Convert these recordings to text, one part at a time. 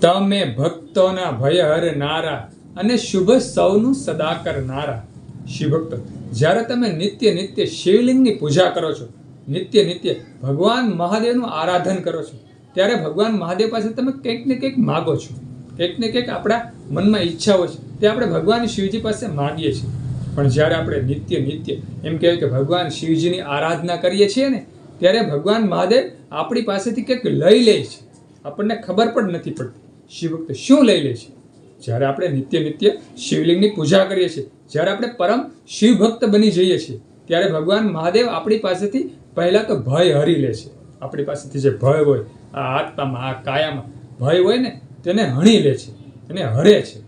તમે ભક્તોના ભય હરનારા અને શુભ સૌનું સદા કરનારા શિવ ભક્તો, જ્યારે તમે નિત્ય નિત્ય શિવલિંગની પૂજા કરો છો, નિત્ય નિત્ય ભગવાન મહાદેવનું આરાધન કરો છો, ત્યારે ભગવાન મહાદેવ પાસે તમે કંઈક ને કંઈક માગો છો. કંઈક ને કંઈક આપણા મનમાં ઈચ્છાઓ છે, તે આપણે ભગવાન શિવજી પાસે માગીએ છીએ. પણ જ્યારે આપણે નિત્ય નિત્ય એમ કહેવાય કે ભગવાન શિવજીની આરાધના કરીએ છીએ ને, ત્યારે ભગવાન મહાદેવ આપણી પાસેથી કંઈક લઈ લે છે. આપણને ખબર પણ નથી પડતી. શિવભક્ત શું લઈ લે છે? જ્યારે આપણે નિત્ય નિત્ય શિવલિંગની પૂજા કરીએ છીએ, જ્યારે આપણે પરમ શિવભક્ત બની જઈએ છીએ, ત્યારે ભગવાન મહાદેવ આપણી પાસેથી પહેલાં તો ભય હરી લે છે. આપણી પાસેથી જે ભય હોય, આ આત્મામાં, આ કાયામાં ભય હોય ને, તેને હણી લે છે એને હરે છે.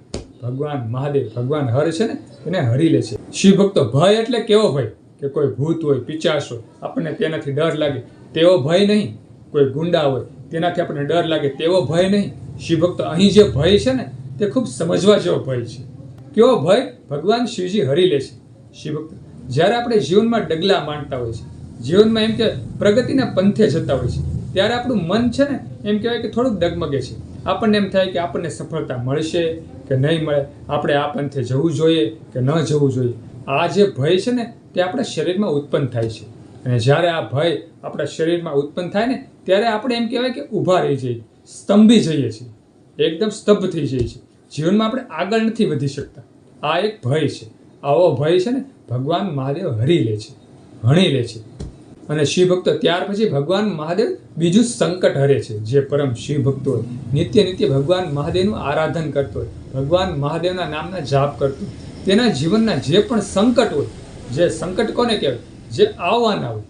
ભગવાન મહાદેવ, ભગવાન હર છે ને એને હરી લે છે. શિવભક્તો ભય એટલે કેવો ભય? કે કોઈ ભૂત હોય, પિચાસ હોય, આપણને તેનાથી ડર લાગે, તેવો ભય નહીં. કોઈ ગુંડા હોય, તેનાથી આપણને ડર લાગે, તેવો ભય નહીં. શિવભક્તો. અહીં જે ભય છે ને, તે ખૂબ સમજવા જેવો ભય છે. કેવો ભય? ભગવાન શિવજી હરી લે છે શિવભક્ત. જ્યારે આપણે જીવનમાં ડગલા માંડતા હોય છે, જીવનમાં એમ કે પ્રગતિના પંથે જતા હોય છે, ત્યારે આપણું મન છે ને, એમ કહેવાય કે થોડુંક ડગમગે છે. આપણને એમ થાય કે આપણને સફળતા મળશે કે નહીં મળે? આપણે આ પંથે જવું જોઈએ કે ન જવું જોઈએ? આ જે ભય છે ને, તે આપણા શરીરમાં ઉત્પન્ન થાય છે. અને જ્યારે આ ભય આપણા શરીરમાં ઉત્પન્ન થાય ને, ત્યારે આપણે એમ કહેવાય કે ઊભા રહી જઈએ. સ્તંભી જઈએ છીએ. એકદમ સ્તબ્ધ થઈ જઈએ છીએ. જીવનમાં આપણે આગળ નથી વધી શકતા. આ એક ભય છે. આવો ભય છે ને, ભગવાન મહાદેવ હરી લે છે હણી લે છે. અને શિવ ભક્તો ત્યાર પછી ભગવાન મહાદેવ બીજું સંકટ હરે છે. જે પરમ શિવ ભક્તો હોય. નિત્ય નિત્ય ભગવાન મહાદેવનું આરાધન કરતો હોય. ભગવાન મહાદેવના નામના જાપ કરતો હોય. તેના જીવનના જે પણ સંકટ હોય, જે સંકટ કોને કહેવાય? જે આવવાના હોય,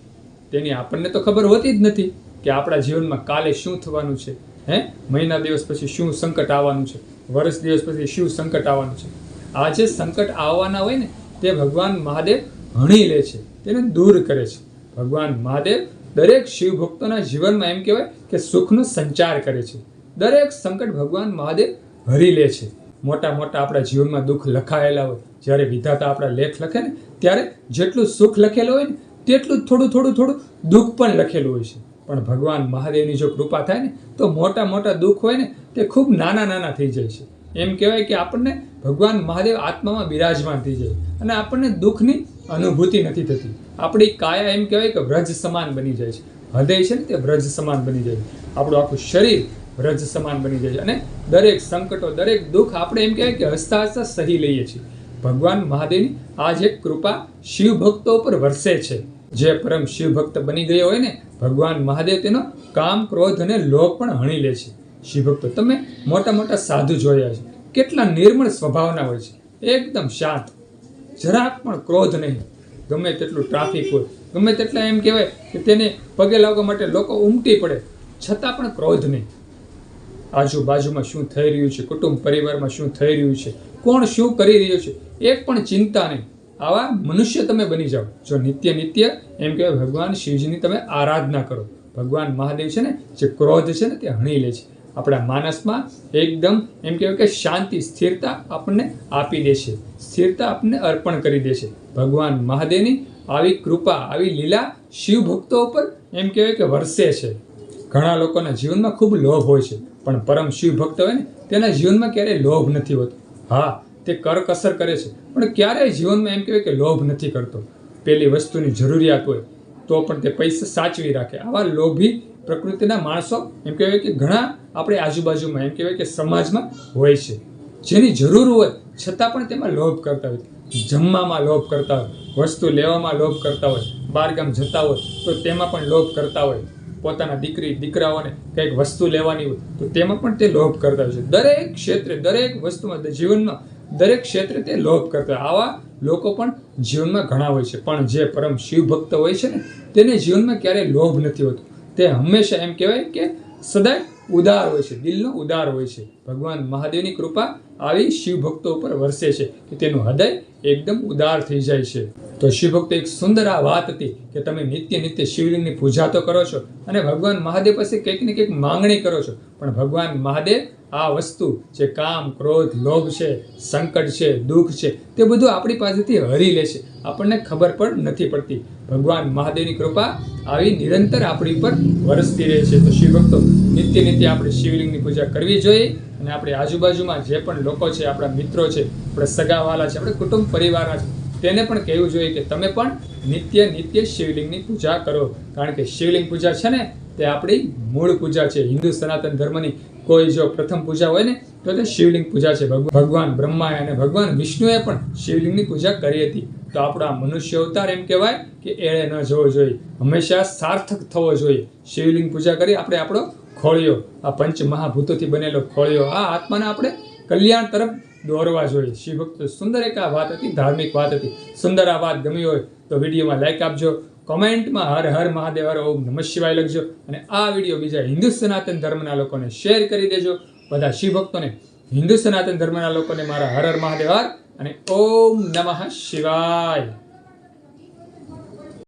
તેની આપણને તો ખબર હોતી જ નથી કે આપણા જીવનમાં કાલે શું થવાનું છે. હે? મહિના દિવસ પછી શું સંકટ આવવાનું છે? વર્ષ દિવસ પછી શું સંકટ આવવાનું છે? આ જે સંકટ આવવાના હોય ને, તે ભગવાન મહાદેવ હણી લે છે. તેને દૂર કરે છે. ભગવાન મહાદેવ દરેક શિવ ભક્તોના જીવનમાં એમ કહેવાય કે સુખનો સંચાર કરે છે. દરેક સંકટ ભગવાન મહાદેવ હરી લે છે. મોટા મોટા આપણા જીવનમાં દુઃખ લખાયેલા હોય, જ્યારે વિધાતા આપણા લેખ લખે ને, ત્યારે જેટલું સુખ લખેલું હોય ને, તેટલું થોડું થોડું થોડું દુઃખ પણ લખેલું હોય છે. પણ ભગવાન મહાદેવની જો કૃપા થાય ને, તો મોટા મોટા દુઃખ હોય ને, તે ખૂબ નાના નાના થઈ જાય છે. એમ કહેવાય કે આપણને ભગવાન મહાદેવ આત્મામાં બિરાજમાન થઈ જાય અને આપણને દુઃખની અનુભૂતિ નથી થતી. આપણી કાયા એમ કહેવાય કે વ્રજ સમાન બની જાય છે. હૃદય છે ને, તે વ્રજ સમાન બની જાય છે. આપણું આખું શરીર વ્રજ સમાન બની જાય છે. અને દરેક સંકટો, દરેક દુઃખ આપણે એમ કહેવાય કે હસતા હસતા સહી લઈએ છીએ. ભગવાન મહાદેવની આ જે કૃપા શિવ ભક્તો ઉપર વરસે છે. જે પરમ શિવ ભક્ત બની ગયો હોય ને ભગવાન મહાદેવ તેનો કામ, ક્રોધ અને લોભ પણ હણી લે છે. શિવ ભક્તો તમે મોટા મોટા સાધુ જોયા છે. કેટલા નિર્મળ સ્વભાવના હોય છે. એકદમ શાંત. જરાક પણ ક્રોધ નહીં. ગમે તેટલું ટ્રાફિક હોય, ગમે તેટલા એમ કહેવાય કે તેને પગે લાગવા માટે લોકો ઉમટી પડે, છતાં પણ ક્રોધ નહીં. આજુબાજુમાં શું થઈ રહ્યું છે? કુટુંબ પરિવારમાં શું થઈ રહ્યું છે? કોણ શું કરી રહ્યું છે? એક પણ ચિંતા નહીં. આવા મનુષ્ય તમે બની જાઓ. જો નિત્ય નિત્ય એમ કહેવાય, ભગવાન શિવજીની તમે આરાધના કરો. ભગવાન મહાદેવ છે ને, જે ક્રોધ છે ને, તે હણી લે છે. આપણા માનસમાં એકદમ એમ કહેવાય કે શાંતિ, સ્થિરતા આપણને આપી દે છે. સ્થિરતા આપણને અર્પણ કરી દે છે. ભગવાન મહાદેવની આવી કૃપા, આવી લીલા શિવ ભક્તો ઉપર એમ કહેવાય કે વરસે છે. ઘણા લોકોના જીવનમાં ખૂબ લોભ હોય છે, પણ પરમ શિવ ભક્ત હોય ને, તેના જીવનમાં ક્યારેય લોભ નથી હોતો. હા, તે કરકસર કરે છે. પણ ક્યારેય જીવનમાં એમ કહેવાય કે લોભ નથી કરતો. પેલી વસ્તુની જરૂરિયાત હોય તો પણ તે પૈસા સાચવી રાખે. આવા લોભી પ્રકૃતિના માણસો એમ કહેવાય કે ઘણા આપણે આજુબાજુમાં એમ કહેવાય કે સમાજમાં હોય છે. જેની જરૂર હોય છતાં પણ તેમાં લોભ કરતા હોય. જમવામાં લોભ કરતા હોય, વસ્તુ લેવામાં લોભ કરતા હોય બહારગામ જતા હોય તો તેમાં પણ લોભ કરતા હોય. પોતાના દીકરી, દીકરાઓને કંઈક વસ્તુ લેવાની હોય તો તેમાં પણ તે લોભ કરતા હોય છે. દરેક ક્ષેત્રે, દરેક વસ્તુમાં જીવનમાં દરેક ક્ષેત્રે તે લોભ કરતા આવા લોકો પણ જીવનમાં ઘણા હોય છે. પણ જે પરમ શિવ ભક્ત હોય છે ને, તેને જીવનમાં ક્યારેય લોભ નથી હોતો. તે હંમેશા એમ કહેવાય કે સદાય ઉદાર હોય છે. દિલનો ઉદાર હોય છે. ભગવાન મહાદેવની કૃપા આવી શિવ ભક્તો ઉપર વરસે છે કે તેનું હૃદય એકદમ ઉદાર થઈ જાય છે. તો શિવ ભક્તો એક સુંદર આ વાત હતી કે તમે નિત્ય નિત્ય શિવલિંગની પૂજા તો કરો છો અને ભગવાન મહાદેવ પાસે કંઈક ને કંઈક માંગણી કરો છો. પણ ભગવાન મહાદેવ આ વસ્તુ જે કામ, ક્રોધ, લોભ છે, સંકટ છે, દુઃખ છે, તે બધું આપણી પાસેથી હરી લે છે. આપણને ખબર પણ નથી પડતી. ભગવાન મહાદેવની કૃપા આવી નિરંતર આપણી ઉપર વરસતી રહે છે. તો શિવ ભક્તો, નિત્ય નિત્ય આપણે શિવલિંગની પૂજા કરવી જોઈએ અને આપણી આજુબાજુમાં જે પણ લોકો છે, આપણા મિત્રો છે, આપણા સગાવાલા છે, આપણે કુટુંબ પરિવારના છે, તેને પણ કહેવું જોઈએ કે તમે પણ નિત્ય નિત્ય શિવલિંગની પૂજા કરો. કારણ કે શિવલિંગ પૂજા છે ને, તે આપણી મૂળ પૂજા છે. હિન્દુ સનાતન ધર્મની કોઈ જો પ્રથમ પૂજા હોય ને, તો તે શિવલિંગ પૂજા છે. ભગવાન બ્રહ્માએ અને ભગવાન વિષ્ણુએ પણ શિવલિંગની પૂજા કરી હતી. તો આપણા મનુષ્ય અવતાર એમ કહેવાય કે એળે ન જવો જોઈએ. હંમેશા સાર્થક થવો જોઈએ. શિવલિંગ પૂજા કરી આપણે આપણો ખોળિયો, આ પંચ મહાભૂતોથી બનેલો ખોળિયો, આ આત્માને આપણે કલ્યાણ તરફ દોરવા જોઈએ. શિવભક્ત, સુંદર એક આ વાત હતી, ધાર્મિક વાત હતી. સુંદર આ વાત ગમી હોય તો વિડીયોમાં લાઈક આપજો. કોમેન્ટમાં હર હર મહાદેવ ઓમ નમઃ શિવાય લખજો. અને આ વીડિયો બીજા હિન્દુ સનાતન ધર્મના લોકોને શેર કરી દેજો. બધા શિવ ભક્તોને હિન્દુ સનાતન ધર્મના લોકોને મારા હર હર મહાદેવ અને ઓમ નમઃ શિવાય.